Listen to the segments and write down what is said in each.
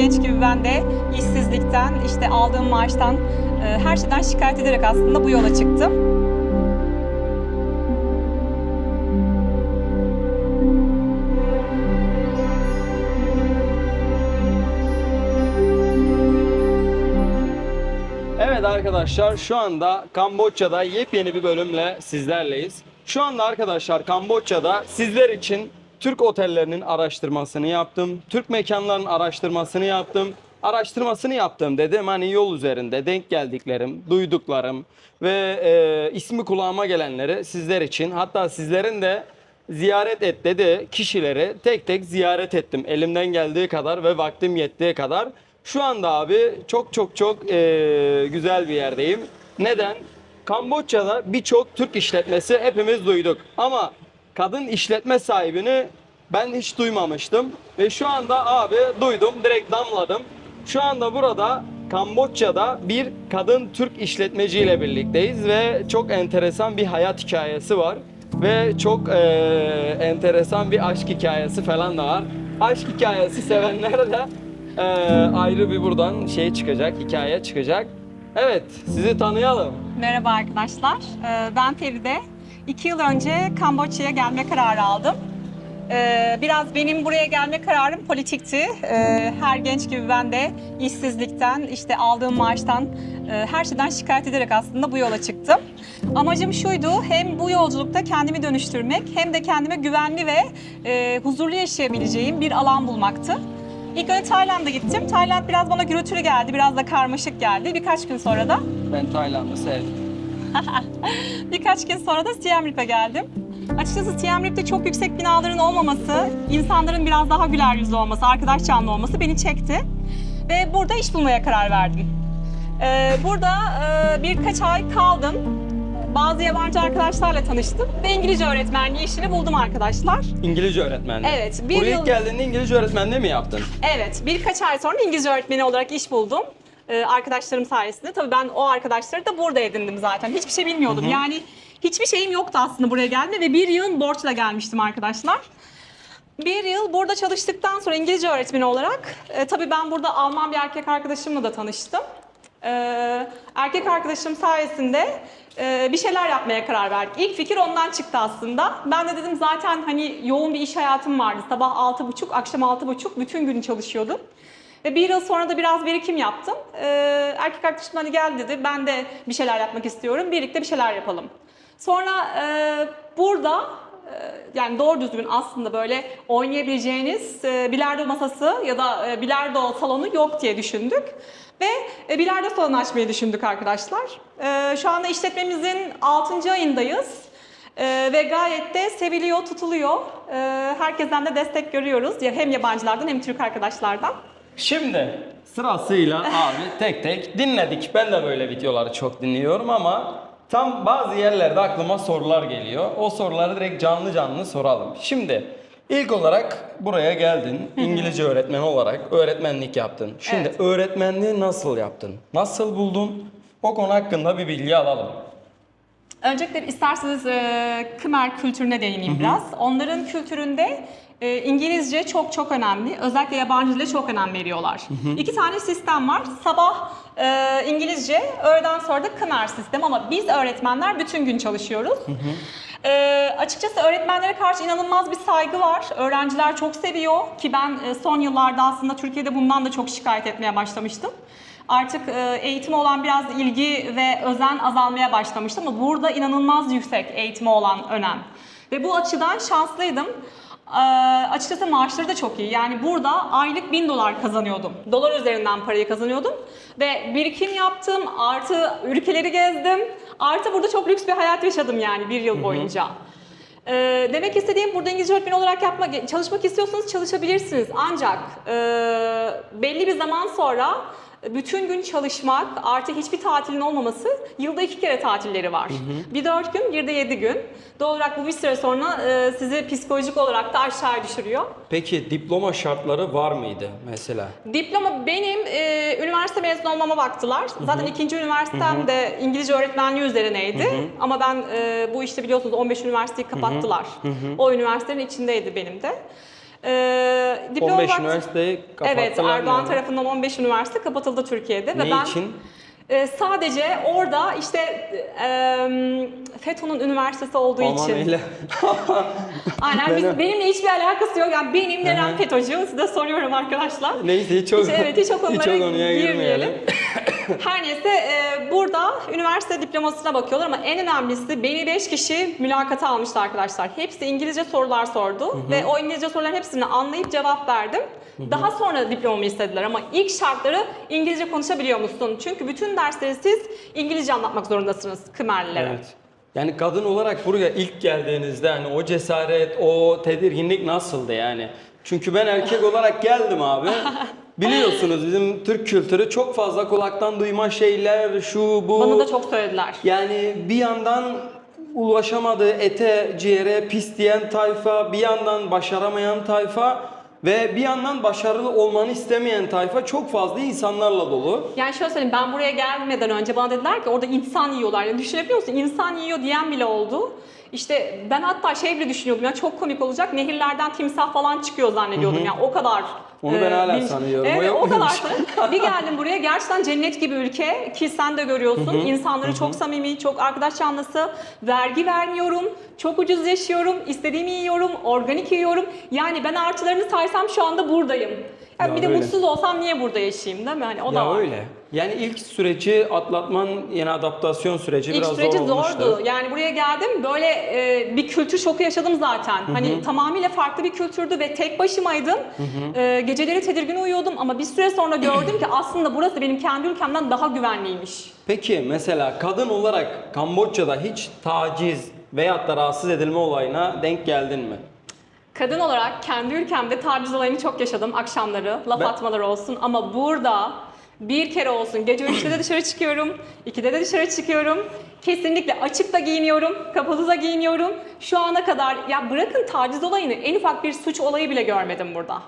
genç gibi ben de işsizlikten, işte aldığım maaştan, e, her şeyden şikayet ederek aslında bu yola çıktım. Evet arkadaşlar şu anda Kamboçya'da yepyeni bir bölümle sizlerleyiz. Şu anda arkadaşlar Kamboçya'da sizler için Türk otellerinin araştırmasını yaptım. Türk mekanlarının araştırmasını yaptım. Araştırmasını yaptım dedim hani yol üzerinde denk geldiklerim, duyduklarım ve e, ismi kulağıma gelenleri sizler için hatta sizlerin de ziyaret et dedi kişileri tek tek ziyaret ettim elimden geldiği kadar ve vaktim yettiği kadar. Şu anda abi çok çok çok eee, güzel bir yerdeyim. Neden? Kamboçya'da birçok Türk işletmesi hepimiz duyduk. Ama kadın işletme sahibini ben hiç duymamıştım. Ve şu anda abi duydum, direkt damladım. Şu anda burada Kamboçya'da bir kadın Türk işletmeciyle birlikteyiz ve çok enteresan bir hayat hikayesi var. Ve çok eee, enteresan bir aşk hikayesi falan da var. Aşk hikayesi sevenler de eee, ayrı bir buradan şey çıkacak, hikaye çıkacak. Evet, sizi tanıyalım. Merhaba arkadaşlar, e, ben Feride. İki yıl önce Kamboçya'ya gelme kararı aldım. E, Biraz benim buraya gelme kararım politikti. E, Her genç gibi ben de işsizlikten, işte aldığım maaştan, e, her şeyden şikayet ederek aslında bu yola çıktım. Amacım şuydu, hem bu yolculukta kendimi dönüştürmek, hem de kendime güvenli ve e, huzurlu yaşayabileceğim bir alan bulmaktı. İlk önce Tayland'a gittim. Tayland biraz bana gürültülü geldi, biraz da karmaşık geldi. Birkaç gün sonra da Ben Tayland'ı sevdim. Birkaç gün sonra da Siem Reap'e geldim. Açıkçası Siem Reap'te çok yüksek binaların olmaması, insanların biraz daha güler yüzlü olması, arkadaş canlı olması beni çekti. Ve burada iş bulmaya karar verdim. Ee, burada e, birkaç ay kaldım. Bazı yabancı arkadaşlarla tanıştım ve İngilizce öğretmenliği işini buldum arkadaşlar. İngilizce öğretmenliği. Evet, bir Buraya yıl- ilk geldiğinde İngilizce öğretmenliği mi yaptın? Evet, birkaç ay sonra İngilizce öğretmeni olarak iş buldum. Ee, arkadaşlarım sayesinde. Tabii ben o arkadaşları da burada edindim zaten. Hiçbir şey bilmiyordum. Yani hiçbir şeyim yoktu aslında buraya gelme ve bir yıl borçla gelmiştim arkadaşlar. Bir yıl burada çalıştıktan sonra İngilizce öğretmeni olarak e, tabii ben burada Alman bir erkek arkadaşımla da tanıştım. Ee, erkek arkadaşım sayesinde e, bir şeyler yapmaya karar verdik. İlk fikir ondan çıktı aslında. Ben de dedim zaten hani yoğun bir iş hayatım vardı. Sabah 6.30, akşam 6.30 bütün gün çalışıyordum. Ve bir yıl sonra da biraz birikim yaptım. Ee, erkek arkadaşım hani gel dedi, ben de bir şeyler yapmak istiyorum, birlikte bir şeyler yapalım. Sonra e, burada e, yani doğru düzgün aslında böyle oynayabileceğiniz e, bilardo masası ya da e, bilardo salonu yok diye düşündük. Ve bilardo salonu açmayı düşündük arkadaşlar. Şu anda işletmemizin 6. ayındayız. E, ve gayet de seviliyor, tutuluyor. E, herkesten de destek görüyoruz. Hem yabancılardan hem Türk arkadaşlardan. Şimdi sırasıyla abi tek tek dinledik. Ben de böyle videoları çok dinliyorum ama tam bazı yerlerde aklıma sorular geliyor. O soruları direkt canlı canlı soralım. Şimdi ilk olarak buraya geldin. İngilizce öğretmeni olarak öğretmenlik yaptın. Şimdi Evet. öğretmenliği nasıl yaptın? Nasıl buldun? O konu hakkında bir bilgi alalım. Öncelikle isterseniz e, Khmer kültürüne değineyim biraz. Onların kültüründe e, İngilizce çok çok önemli. Özellikle yabancı dile çok önem veriyorlar. İki tane sistem var. Sabah e, İngilizce, öğleden sonra da Khmer sistem ama biz öğretmenler bütün gün çalışıyoruz. E, açıkçası öğretmenlere karşı inanılmaz bir saygı var. Öğrenciler çok seviyor ki ben e, son yıllarda aslında Türkiye'de bundan da çok şikayet etmeye başlamıştım. Artık e, eğitime olan biraz ilgi ve özen azalmaya başlamıştı ama burada inanılmaz yüksek eğitime olan önem. Ve bu açıdan şanslıydım. E, açıkçası maaşları da çok iyi. Yani burada aylık 1000 dolar kazanıyordum. Dolar üzerinden parayı kazanıyordum. Ve birikim yaptım, artı ülkeleri gezdim. Artı burada çok lüks bir hayat yaşadım yani bir yıl boyunca. Ee, demek istediğim burada İngilizce öğretmeni olarak yapmak, çalışmak istiyorsanız çalışabilirsiniz. Ancak e, belli bir zaman sonra bütün gün çalışmak, artı hiçbir tatilin olmaması, yılda iki kere tatilleri var. Bir dört gün, bir de yedi gün. Doğal olarak bu bir süre sonra e, sizi psikolojik olarak da aşağı düşürüyor. Peki diploma şartları var mıydı mesela? Diploma benim e, üniversite mezunu olmama baktılar. Zaten ikinci üniversitem de İngilizce öğretmenliği üzerineydi. Ama ben e, bu işte biliyorsunuz 15 üniversiteyi kapattılar. O üniversitenin içindeydi benim de. Ee, diploma 15 vakti- üniversiteyi kapattılar. Evet, Erdoğan yani. tarafından 15 üniversite kapatıldı Türkiye'de ve Ne ben için? e, sadece orada işte e, FETÖ'nün üniversitesi olduğu Aman için. öyle. Aynen biz, Benim- benimle hiçbir alakası yok. Yani benim neden. FETÖ'cü? Size soruyorum arkadaşlar. Neyse hiç o, evet hiç o konuya girmeyelim. Her neyse e, burada üniversite diplomasına bakıyorlar ama en önemlisi beni 5 kişi mülakata almıştı arkadaşlar. Hepsi İngilizce sorular sordu ve o İngilizce soruların hepsini anlayıp cevap verdim. Daha sonra diplomamı istediler ama ilk şartları İngilizce konuşabiliyor musun? Çünkü bütün dersleri siz İngilizce anlatmak zorundasınız Kımerlilere. Evet. Yani kadın olarak buraya ilk geldiğinizde hani o cesaret, o tedirginlik nasıldı yani? Çünkü ben erkek olarak geldim abi. Biliyorsunuz bizim Türk kültürü çok fazla kulaktan duyma şeyler, şu bu. Bana da çok söylediler. Yani bir yandan ulaşamadığı ete, ciğere pis diyen tayfa, bir yandan başaramayan tayfa ve bir yandan başarılı olmanı istemeyen tayfa çok fazla insanlarla dolu. Yani şöyle söyleyeyim ben buraya gelmeden önce bana dediler ki orada insan yiyorlar. Yani düşünebiliyor musun? İnsan yiyor diyen bile oldu. İşte ben hatta şey bile düşünüyordum ya çok komik olacak. Nehirlerden timsah falan çıkıyor zannediyordum ya o kadar. Onu ben hala bilinç- sanıyorum. O Evet o yok kadar. bir geldim buraya gerçekten cennet gibi ülke ki sen de görüyorsun. İnsanları çok samimi, çok arkadaş canlısı. Vergi vermiyorum. Çok ucuz yaşıyorum. istediğimi yiyorum. Organik yiyorum. Yani ben artılarını saysam şu anda buradayım. Ya Ya bir de öyle. mutsuz olsam niye burada yaşayayım değil mi? Hani o da Ya var. öyle. Yani ilk süreci atlatman, yeni adaptasyon süreci İlk biraz süreci zor olmuştu. zordu. Yani buraya geldim böyle e, bir kültür şoku yaşadım zaten. Hani tamamıyla farklı bir kültürdü ve tek başımaydım. E, geceleri tedirgin uyuyordum ama bir süre sonra gördüm ki aslında burası benim kendi ülkemden daha güvenliymiş. Peki mesela kadın olarak Kamboçya'da hiç taciz veyahut da rahatsız edilme olayına denk geldin mi? Kadın olarak kendi ülkemde taciz olayını çok yaşadım akşamları, laf Ben- atmaları olsun ama burada bir kere olsun gece 3'te de dışarı çıkıyorum, 2'de de dışarı çıkıyorum. Kesinlikle açık da giyiniyorum, kapalı da giyiniyorum. Şu ana kadar ya bırakın taciz olayını en ufak bir suç olayı bile görmedim burada.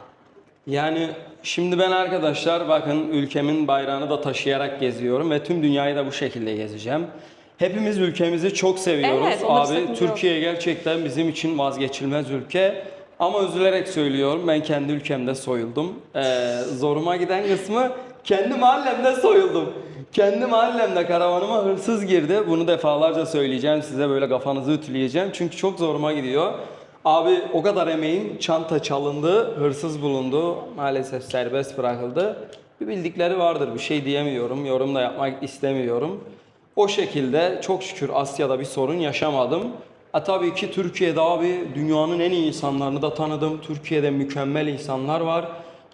Yani şimdi ben arkadaşlar bakın ülkemin bayrağını da taşıyarak geziyorum ve tüm dünyayı da bu şekilde gezeceğim. Hepimiz ülkemizi çok seviyoruz Evet, abi. yok. Türkiye gerçekten bizim için vazgeçilmez ülke. Ama üzülerek söylüyorum ben kendi ülkemde soyuldum. Ee, zoruma giden kısmı kendi mahallemde soyuldum. Kendi mahallemde karavanıma hırsız girdi. Bunu defalarca söyleyeceğim size böyle kafanızı ütüleyeceğim. Çünkü çok zoruma gidiyor. Abi o kadar emeğim çanta çalındı, hırsız bulundu. Maalesef serbest bırakıldı. Bir bildikleri vardır bir şey diyemiyorum. Yorum da yapmak istemiyorum. O şekilde çok şükür Asya'da bir sorun yaşamadım. Ha tabii ki Türkiye'de abi dünyanın en iyi insanlarını da tanıdım. Türkiye'de mükemmel insanlar var.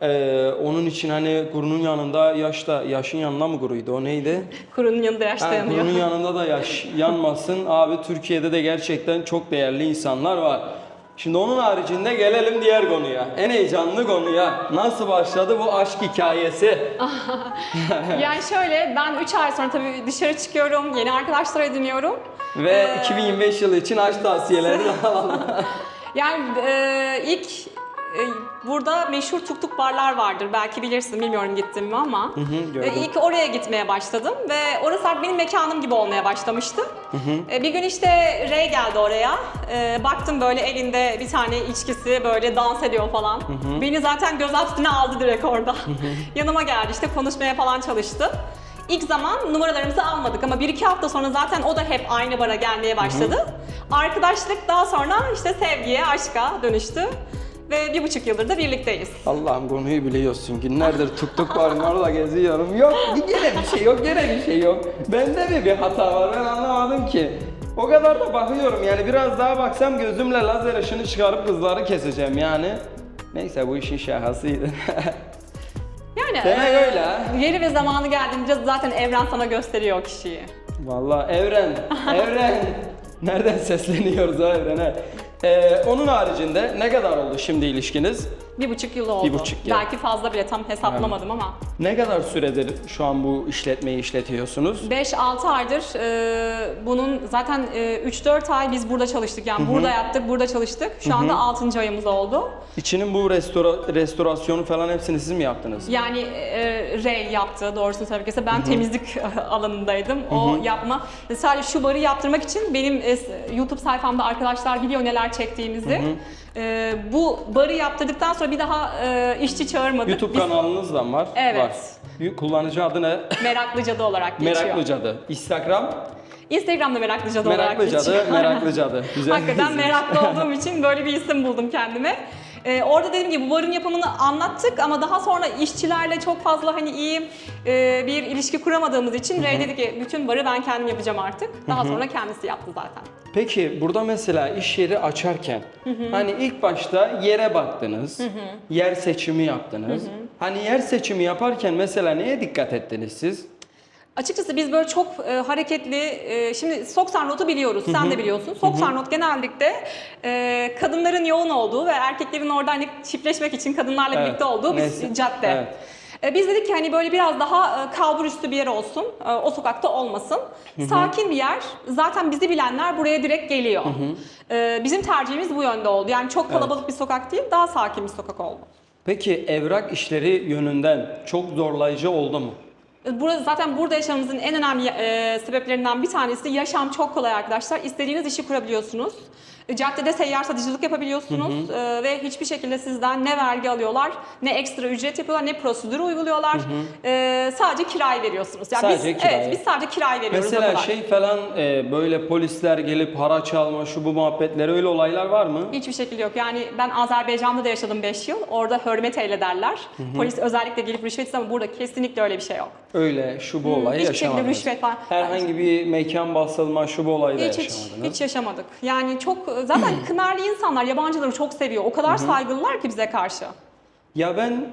Ee, onun için hani gurunun yanında yaşta, yaşın yanına mı guruydu o neydi? Kurunun yanında yaş Ha, dayanıyor. Gurunun yanında da yaş yanmasın. Abi Türkiye'de de gerçekten çok değerli insanlar var. Şimdi onun haricinde gelelim diğer konuya. En heyecanlı konuya. Nasıl başladı bu aşk hikayesi? yani şöyle ben 3 ay sonra tabii dışarı çıkıyorum, yeni arkadaşlar ediniyorum. Ve Ee, 2025 yılı için aşk tavsiyelerini alalım. Yani e, ilk e, burada meşhur tuktuk barlar vardır. Belki bilirsin, bilmiyorum gittim mi ama. hı, gördüm. E, ilk oraya gitmeye başladım ve orası artık benim mekanım gibi olmaya başlamıştı. E, bir gün işte Ray geldi oraya. E, baktım böyle elinde bir tane içkisi böyle dans ediyor falan. Beni zaten gözaltına aldı direkt orada. Yanıma geldi işte konuşmaya falan çalıştı. İlk zaman numaralarımızı almadık ama bir iki hafta sonra zaten o da hep aynı bara gelmeye başladı. Arkadaşlık daha sonra işte sevgiye, aşka dönüştü. Ve bir buçuk yıldır da birlikteyiz. Allah'ım konuyu biliyorsun. Günlerdir tuktuk var orada geziyorum. Yok gene bir şey yok gene bir şey yok. Bende mi bir hata var ben anlamadım ki. O kadar da bakıyorum yani biraz daha baksam gözümle lazer ışını çıkarıp kızları keseceğim yani. Neyse bu işin şakasıydı. Yani Demek eee, öyle ha. Yeri ve zamanı geldiğince zaten evren sana gösteriyor o kişiyi. Vallahi evren, evren. Nereden sesleniyoruz o evrene? Ee, onun haricinde ne kadar oldu şimdi ilişkiniz? Bir buçuk yıl oldu. buçuk yıl. Belki fazla bile tam hesaplamadım ama. Ne kadar süredir şu an bu işletmeyi işletiyorsunuz? 5-6 aydır eee, bunun zaten eee, 3-4 ay biz burada çalıştık. Yani burada yaptık, burada çalıştık. Şu anda 6. ayımız oldu. İçinin bu restora- restorasyonu falan hepsini siz mi yaptınız? Yani eee Ray yaptı doğrusunu söylemek gerekirse. Ben temizlik alanındaydım. O yapma. Sadece şu barı yaptırmak için benim e, YouTube sayfamda arkadaşlar biliyor neler çektiğimizi. E, bu barı yaptırdıktan sonra bir daha e, işçi çağırmadık. YouTube Biz kanalınız da var. Evet. Var. Kullanıcı adı ne? Meraklı Cadı olarak geçiyor. Meraklı Cadı. Instagram Instagram'da Meraklı Cadı olarak geçiyor. Cadı, Meraklı Cadı. Güzel Hakikaten meraklı olduğum için böyle bir isim buldum kendime. Ee, orada dediğim gibi bu barın yapımını anlattık ama daha sonra işçilerle çok fazla hani iyi e, bir ilişki kuramadığımız için Ray dedi ki bütün barı ben kendim yapacağım artık. Daha sonra kendisi yaptı zaten. Peki burada mesela iş yeri açarken hani ilk başta yere baktınız, yer seçimi yaptınız. Hani yer seçimi yaparken mesela neye dikkat ettiniz siz? Açıkçası biz böyle çok e, hareketli, e, şimdi Soksarnot'u biliyoruz, sen de biliyorsun. Soksarnot genellikle e, kadınların yoğun olduğu ve erkeklerin orada hani çiftleşmek için kadınlarla Evet, birlikte olduğu bir neyse, cadde. evet. E, Biz dedik ki hani böyle biraz daha e, kalbur üstü bir yer olsun, e, o sokakta olmasın. Sakin bir yer, zaten bizi bilenler buraya direkt geliyor. E, Bizim tercihimiz bu yönde oldu. Yani çok kalabalık bir sokak değil, daha sakin bir sokak oldu. Peki evrak işleri yönünden çok zorlayıcı oldu mu? Burada, zaten burada yaşamamızın en önemli e, sebeplerinden bir tanesi yaşam çok kolay arkadaşlar. İstediğiniz işi kurabiliyorsunuz. E, Caddede seyyar satıcılık yapabiliyorsunuz E, ve hiçbir şekilde sizden ne vergi alıyorlar, ne ekstra ücret yapıyorlar, ne prosedür uyguluyorlar. E, sadece kirayı veriyorsunuz. Yani Sadece biz, kirayı. Evet, biz sadece kirayı veriyoruz. Mesela şey falan e, böyle polisler gelip haraç alma şu bu muhabbetleri öyle olaylar var mı? Hiçbir şekilde yok. Yani ben Azerbaycan'da da yaşadım 5 yıl. Orada hürmet eyle derler. Polis özellikle gelip rüşvet ama burada kesinlikle öyle bir şey yok. Öyle şu bu olayı Hiçbir şekilde yaşamadınız. rüşvet falan. Herhangi bir mekan basılma şu bu olayı da Hiç hiç yaşamadınız. hiç yaşamadık. Yani çok zaten Kımerli insanlar yabancıları çok seviyor. O kadar saygılılar ki bize karşı. Ya ben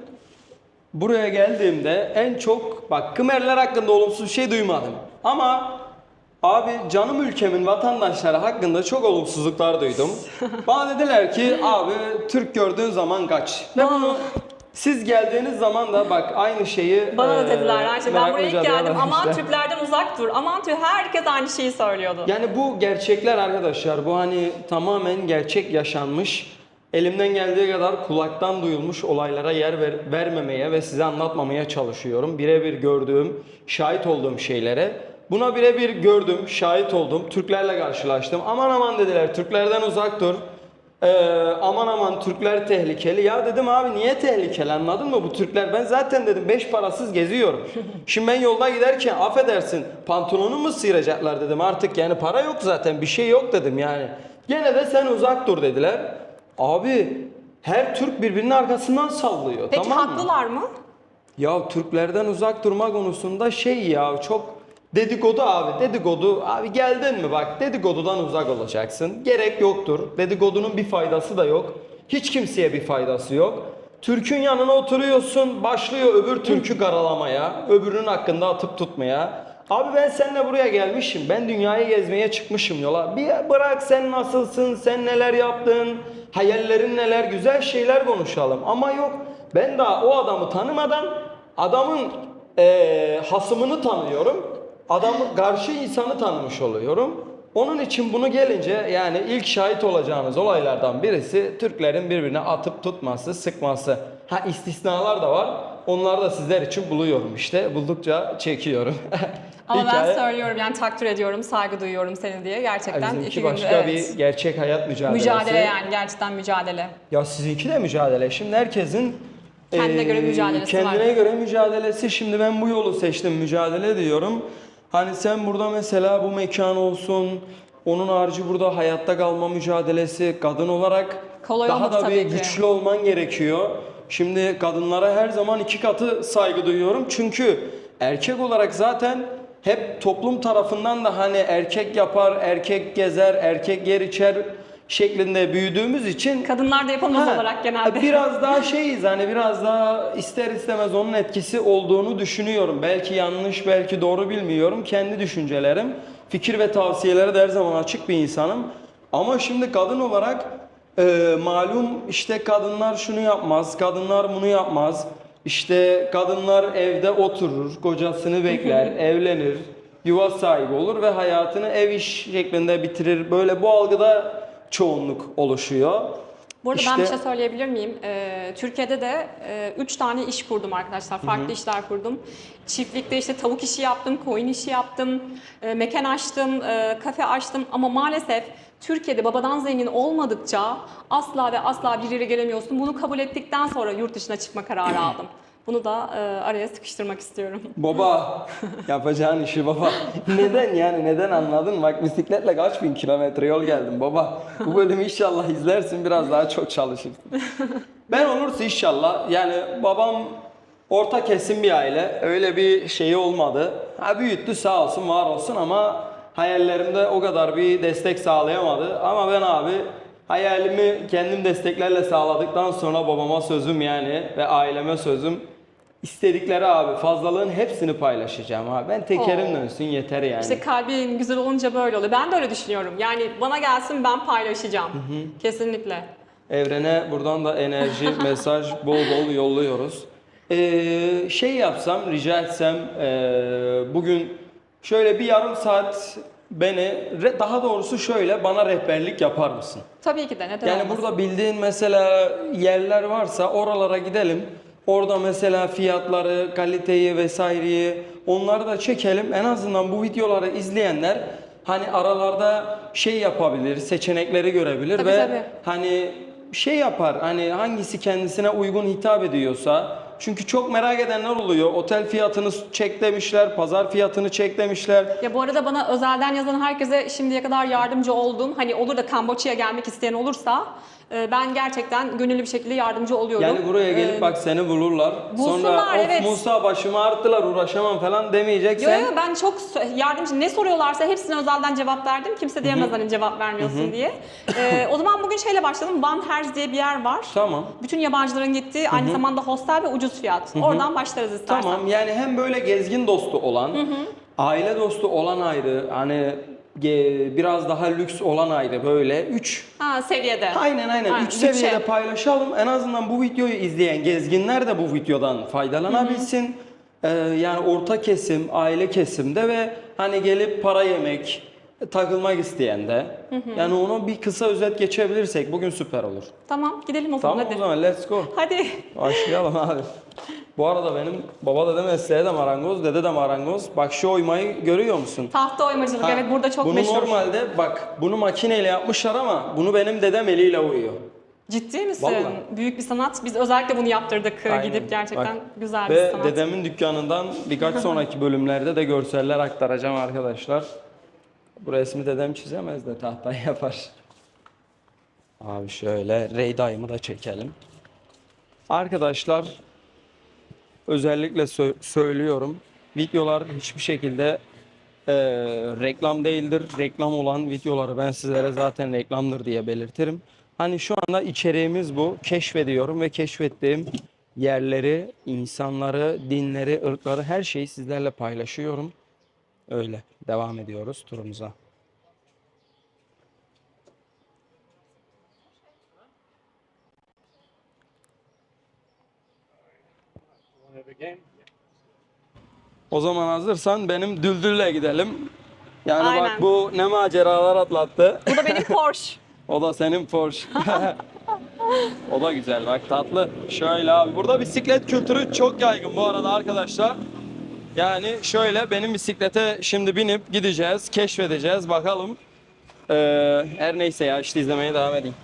buraya geldiğimde en çok bak Kımerler hakkında olumsuz bir şey duymadım. Ama abi canım ülkemin vatandaşları hakkında çok olumsuzluklar duydum. Bana dediler ki abi Türk gördüğün zaman kaç. Ve bunu siz geldiğiniz zaman da bak aynı şeyi Bana da dediler Ayşe. Ben buraya ilk geldim. Aman vermişler. Türklerden uzak dur. Aman Türk herkes aynı şeyi söylüyordu. Yani bu gerçekler arkadaşlar. Bu hani tamamen gerçek yaşanmış. Elimden geldiği kadar kulaktan duyulmuş olaylara yer ver- vermemeye ve size anlatmamaya çalışıyorum. Birebir gördüğüm, şahit olduğum şeylere. Buna birebir gördüm, şahit oldum. Türklerle karşılaştım. Aman aman dediler, Türklerden uzak dur. Ee, aman aman Türkler tehlikeli. Ya dedim abi niye tehlikeli anladın mı bu Türkler? Ben zaten dedim beş parasız geziyorum. Şimdi ben yolda giderken affedersin pantolonu mu sıyıracaklar dedim. Artık yani para yok zaten bir şey yok dedim yani. Gene de sen uzak dur dediler. Abi her Türk birbirinin arkasından sallıyor Peki tamam mı? haklılar mı? Ya Türklerden uzak durma konusunda şey ya çok dedikodu abi dedikodu abi geldin mi bak dedikodudan uzak olacaksın. Gerek yoktur. Dedikodunun bir faydası da yok. Hiç kimseye bir faydası yok. Türk'ün yanına oturuyorsun başlıyor öbür Türk'ü karalamaya, öbürünün hakkında atıp tutmaya. Abi ben seninle buraya gelmişim. Ben dünyayı gezmeye çıkmışım yola. Bir bırak sen nasılsın, sen neler yaptın, hayallerin neler, güzel şeyler konuşalım. Ama yok ben daha o adamı tanımadan adamın eee, hasımını tanıyorum. Adamı karşı insanı tanımış oluyorum. Onun için bunu gelince yani ilk şahit olacağınız olaylardan birisi Türklerin birbirine atıp tutması, sıkması. Ha istisnalar da var. Onları da sizler için buluyorum işte. Buldukça çekiyorum. Ama Hikaye- ben söylüyorum yani takdir ediyorum, saygı duyuyorum seni diye. Gerçekten Bizimki iki başka evet. bir gerçek hayat mücadelesi. mücadele yani gerçekten mücadele. Ya sizinki de mücadele. Şimdi herkesin Kendine göre mücadelesi kendine var. göre mücadelesi. Şimdi ben bu yolu seçtim mücadele diyorum. Hani sen burada mesela bu mekan olsun. Onun harici burada hayatta kalma mücadelesi kadın olarak Kolay daha da bir ki. güçlü olman gerekiyor. Şimdi kadınlara her zaman iki katı saygı duyuyorum. Çünkü erkek olarak zaten hep toplum tarafından da hani erkek yapar, erkek gezer, erkek yer içer şeklinde büyüdüğümüz için Kadınlar da yapamaz Ha, olarak genelde. Biraz daha şeyiz hani biraz daha ister istemez onun etkisi olduğunu düşünüyorum. Belki yanlış belki doğru bilmiyorum. Kendi düşüncelerim, fikir ve tavsiyelere de her zaman açık bir insanım. Ama şimdi kadın olarak e, malum işte kadınlar şunu yapmaz, kadınlar bunu yapmaz. İşte kadınlar evde oturur, kocasını bekler, evlenir, yuva sahibi olur ve hayatını ev iş şeklinde bitirir. Böyle bu algıda çoğunluk oluşuyor. Bu arada ben bir şey söyleyebilir miyim? Ee, Türkiye'de de 3 tane iş kurdum arkadaşlar. Farklı işler kurdum. Çiftlikte işte tavuk işi yaptım, koyun işi yaptım, e, mekan açtım, e, kafe açtım. Ama maalesef Türkiye'de babadan zengin olmadıkça asla ve asla bir yere gelemiyorsun. Bunu kabul ettikten sonra yurt dışına çıkma kararı aldım. Bunu da e, araya sıkıştırmak istiyorum. Baba yapacağın işi baba. neden yani neden anladın? Bak bisikletle kaç bin kilometre yol geldim baba. Bu bölümü inşallah izlersin biraz daha çok çalışırsın. Ben olursa inşallah yani babam orta kesim bir aile. Öyle bir şeyi olmadı. Ha büyüttü sağ olsun var olsun ama hayallerimde o kadar bir destek sağlayamadı. Ama ben abi hayalimi kendim desteklerle sağladıktan sonra babama sözüm yani ve aileme sözüm İstedikleri abi fazlalığın hepsini paylaşacağım abi. Ben tekerim Oo. dönsün yeter yani. İşte kalbin güzel olunca böyle oluyor. Ben de öyle düşünüyorum. Yani bana gelsin ben paylaşacağım. Kesinlikle. Evrene buradan da enerji, mesaj bol bol yolluyoruz. Ee, şey yapsam, rica etsem ee, bugün şöyle bir yarım saat beni, daha doğrusu şöyle bana rehberlik yapar mısın? Tabii ki de neden Yani olmasın? burada bildiğin mesela yerler varsa oralara gidelim. Orada mesela fiyatları, kaliteyi vesaireyi onları da çekelim. En azından bu videoları izleyenler hani aralarda şey yapabilir, seçenekleri görebilir Tabii, ve tabii. hani şey yapar. Hani hangisi kendisine uygun hitap ediyorsa. Çünkü çok merak edenler oluyor. Otel fiyatını çek demişler, pazar fiyatını çek demişler. Ya bu arada bana özelden yazan herkese şimdiye kadar yardımcı oldum. Hani olur da Kamboçya'ya gelmek isteyen olursa e, ben gerçekten gönüllü bir şekilde yardımcı oluyorum. Yani buraya gelip Ee, bak seni bulurlar. bulsunlar, Sonra of evet. Musa başımı arttılar uğraşamam falan Yo demeyeceksen. yo ben çok so- yardımcı ne soruyorlarsa hepsine özelden cevap verdim. Kimse diyemez hani cevap vermiyorsun diye. Ee, o zaman bugün şeyle başlayalım. Van Herz diye bir yer var. Tamam. Bütün yabancıların gittiği aynı zamanda hostel ve ucuz fiyat. Oradan başlarız istersen. Tamam yani hem böyle gezgin dostu olan, aile dostu olan ayrı, hani biraz daha lüks olan ayrı böyle. Üç Ha seviyede. Aynen aynen. Aynen, Üç seviyede bütçe. paylaşalım. En azından bu videoyu izleyen gezginler de bu videodan faydalanabilsin. Ee, yani orta kesim, aile kesimde ve hani gelip para yemek, takılmak isteyen de. Yani onu bir kısa özet geçebilirsek bugün süper olur. Tamam gidelim o zaman Tamam hadi. o zaman let's go. Hadi. Başlayalım abi. Bu arada benim baba dede mesleği de marangoz, dede de marangoz. Bak şu oymayı görüyor musun? Tahta oymacılık Ha, evet burada çok bunu meşhur. normalde bak bunu makineyle yapmışlar ama bunu benim dedem eliyle oyuyor. Ciddi misin? Vallahi. Büyük bir sanat. Biz özellikle bunu yaptırdık Aynen. gidip gerçekten Bak. güzel bir Ve sanat. dedemin dükkanından birkaç sonraki bölümlerde de görseller aktaracağım arkadaşlar. Bu resmi dedem çizemez de tahtayı yapar. Abi şöyle Ray dayımı da çekelim. Arkadaşlar özellikle sö- söylüyorum. Videolar hiçbir şekilde e, reklam değildir. Reklam olan videoları ben sizlere zaten reklamdır diye belirtirim. Hani şu anda içeriğimiz bu. Keşfediyorum ve keşfettiğim yerleri, insanları, dinleri, ırkları her şeyi sizlerle paylaşıyorum. Öyle devam ediyoruz turumuza. O zaman hazırsan benim Düldül'le gidelim. Yani bak Aynen. bu ne maceralar atlattı. Bu da benim Porsche. O da senin Porsche. o da güzel bak tatlı. Şöyle abi burada bisiklet kültürü çok yaygın bu arada arkadaşlar. Yani şöyle benim bisiklete şimdi binip gideceğiz, keşfedeceğiz bakalım. Ee, her neyse ya işte izlemeye devam edeyim.